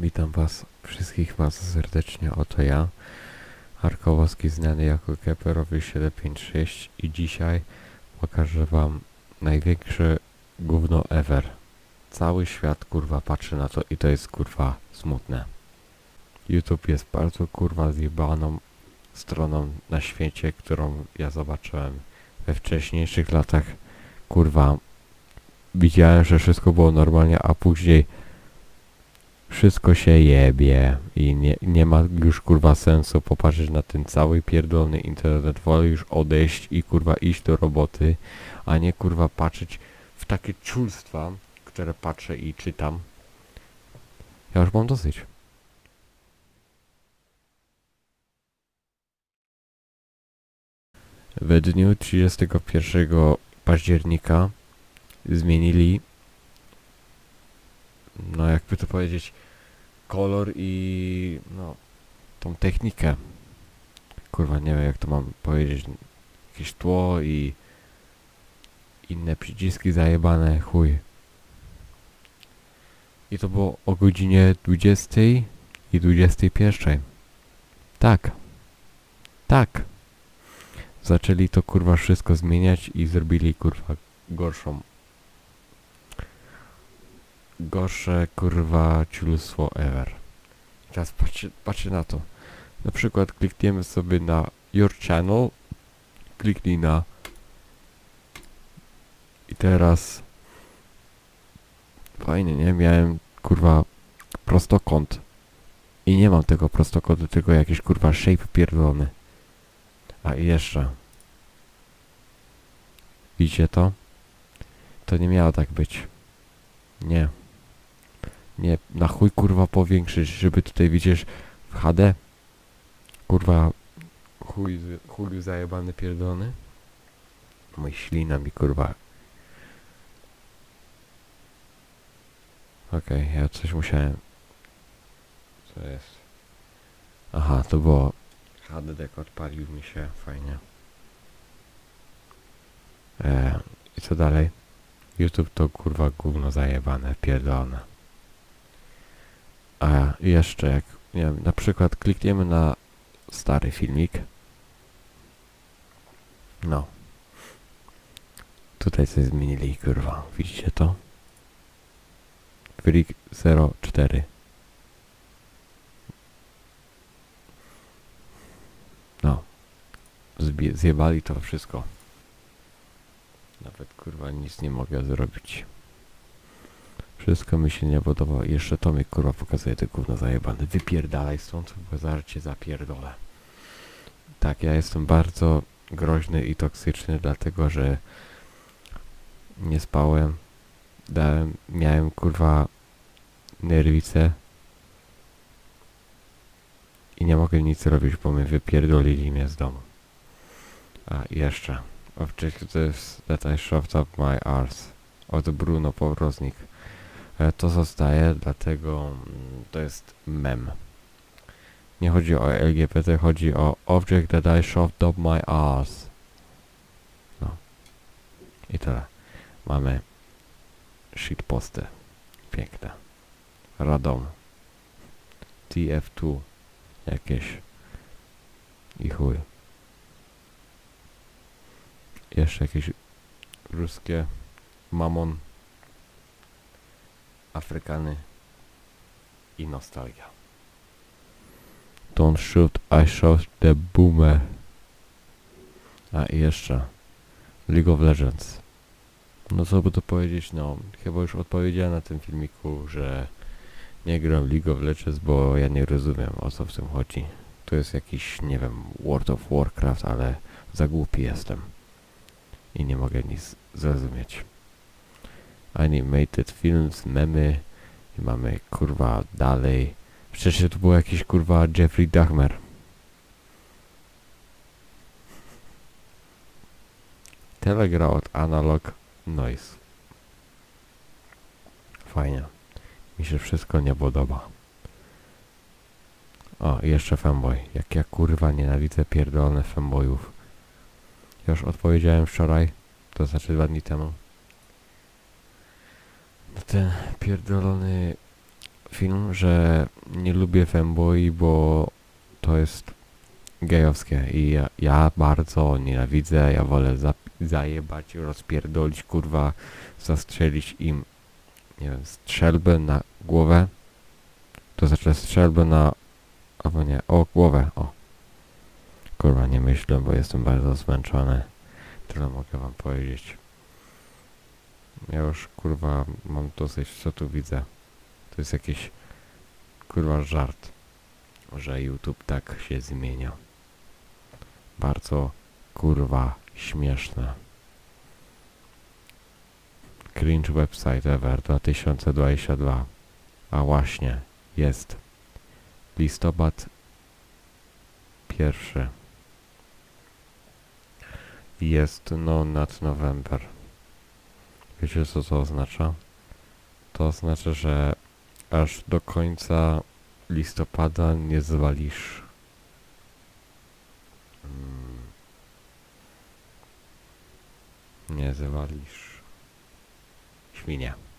Witam was, wszystkich was serdecznie, oto ja, Arkowowski znany jako Keperowy 756 i dzisiaj pokażę wam największe gówno ever. Cały świat kurwa patrzy na to i to jest kurwa smutne. YouTube jest bardzo kurwa zjebaną stroną na świecie, którą ja zobaczyłem we wcześniejszych latach. Kurwa, widziałem, że wszystko było normalnie, a później wszystko się jebie i nie, nie ma już kurwa sensu popatrzeć na ten cały pierdolny internet. Wolę już odejść i kurwa iść do roboty, a nie kurwa patrzeć w takie czulstwa, które patrzę i czytam. Ja już mam dosyć. W dniu 31 października zmienili jakby to powiedzieć kolor i no tą technikę. Kurwa nie wiem jak to mam powiedzieć. Jakieś tło i inne przyciski zajebane chuj. I to było o godzinie 20 i 21 tak. Tak. Zaczęli to kurwa wszystko zmieniać i zrobili kurwa gorszą gorsze kurwa ciulstwo ever. Teraz patrzcie, patrzcie na to. Na przykład klikniemy sobie na Your Channel. Kliknij na i teraz fajnie, nie? Miałem kurwa prostokąt i nie mam tego prostokątu, tylko jakiś kurwa shape pierdolony. A i jeszcze widzicie to? To nie miało tak być. Nie. Nie, na chuj kurwa powiększyć, żeby tutaj widzisz w HD. Kurwa chuj, chuj zajebany pierdolony. Mój ślina mi kurwa. Okej, ja coś musiałem. Co jest? Aha, to było. HD dek odpalił mi się, fajnie. E, I co dalej? YouTube to kurwa gówno zajebane, pierdolone. A jeszcze jak, nie wiem, na przykład klikniemy na stary filmik. No. Tutaj coś zmienili, kurwa. Widzicie to? Freak 04. No. Zjebali to wszystko. Nawet kurwa nic nie mogę zrobić. Wszystko mi się nie podoba. Jeszcze to mi kurwa pokazuje te gówno zajebane. Wypierdalaj stąd, bo zaraz cię zapierdolę. Tak, ja jestem bardzo groźny i toksyczny, dlatego że nie spałem. Dałem, miałem kurwa nerwice. I nie mogę nic robić, bo mnie wypierdolili mnie z domu. A jeszcze. That I shoved up my arse. Od Bruno Powroznik. E, To zostaje, dlatego mm, to jest mem. Nie chodzi o LGBT, chodzi o Object that I shoved up my arse. No. I tyle. Mamy shitposty. Piękne. Radom. TF2. Jakieś. I chuj. Jeszcze jakieś ruskie mamon, Afrykany i nostalgia. Don't shoot, I shot the boomer. A i jeszcze League of Legends. No co by to powiedzieć, no chyba już odpowiedziałem na tym filmiku, że nie gram League of Legends, bo ja nie rozumiem o co w tym chodzi. To jest jakiś, nie wiem, World of Warcraft, ale za głupi jestem i nie mogę nic zrozumieć. Animated films, memy i mamy kurwa dalej. Przecież to był jakiś kurwa Jeffrey Dahmer. Telegra od Analog Noise. Fajnie. Mi się wszystko nie podoba. O, jeszcze fanboy. Jak ja kurwa nienawidzę pierdolone fanboyów. Już odpowiedziałem wczoraj, to znaczy dwa dni temu. Ten pierdolony film, że nie lubię fanboy, bo to jest gejowskie i ja, ja bardzo nienawidzę, ja wolę za, zajebać, rozpierdolić, kurwa, zastrzelić im, nie wiem, strzelbę na głowę, to znaczy strzelbę na, albo nie, o głowę, o. Kurwa, nie myślę, bo jestem bardzo zmęczony. Tyle mogę wam powiedzieć. Ja już, kurwa, mam dosyć, co tu widzę. To jest jakiś, kurwa, żart, że YouTube tak się zmienia. Bardzo, kurwa, śmieszne. Cringe website ever 2022. A właśnie, jest. Listopad pierwszy. Jest no nad November. Wiecie co to oznacza? To oznacza, że aż do końca listopada nie zwalisz mm, nie zwalisz świnia.